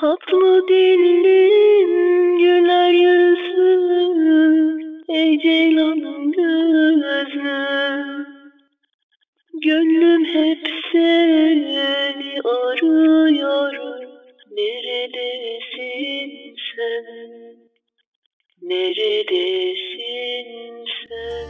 Tatlı dillim güler yüzlüm Ey ceylanım gözlüm Gönlüm hep seni arıyor Neredesin sen? Neredesin sen?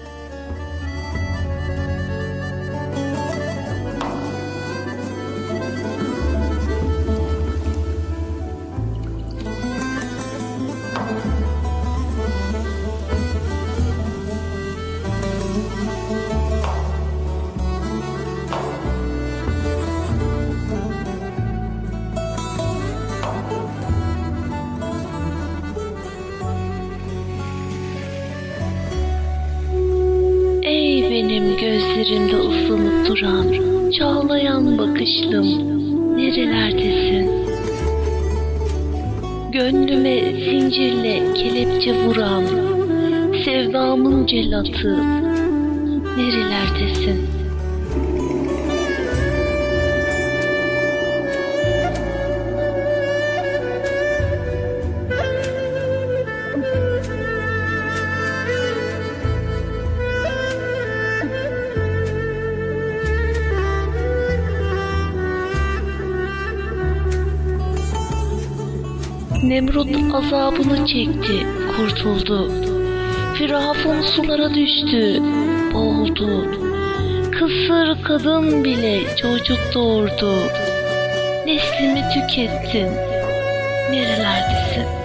Duran, çağlayan bakışlım, nerelerdesin? Gönlüme zincirle kelepçe vuran, sevdamın celatı, nerelerdesin? Nemrut azabını çekti, kurtuldu. Firavun sulara düştü, boğuldu. Kısır kadın bile çocuk doğurdu. Neslimi tükettin, nerelerdesin?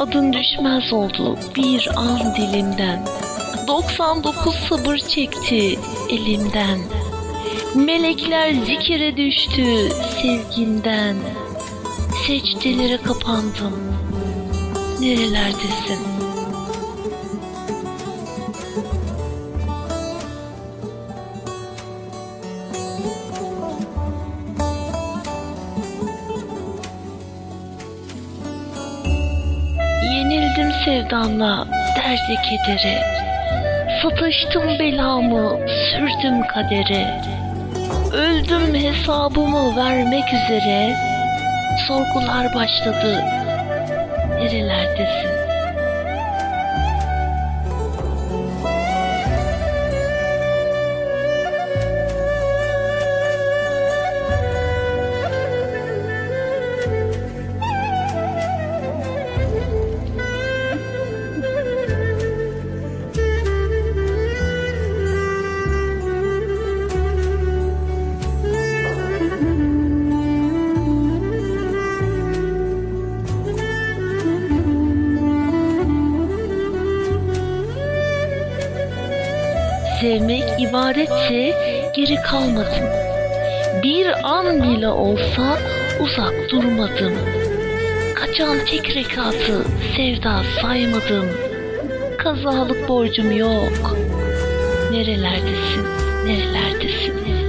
Adın düşmez oldu bir an dilimden. 99 sabır çekti elimden. Melekler zikire düştü sevginden. Secdelere kapandım. Nerelerdesin? Yenildim sevdanla derde kedere. Sataştım belamı, sürdüm kadere. Öldüm hesabımı vermek üzere. Sorgular başladı. Nerelerdesin? Sevmek ibadetse geri kalmadım. Bir an bile olsa uzak durmadım. Kaçan tek rekatı sevda saymadım. Kazalık borcum yok. Nerelerdesin, nerelerdesin, nerelerdesin?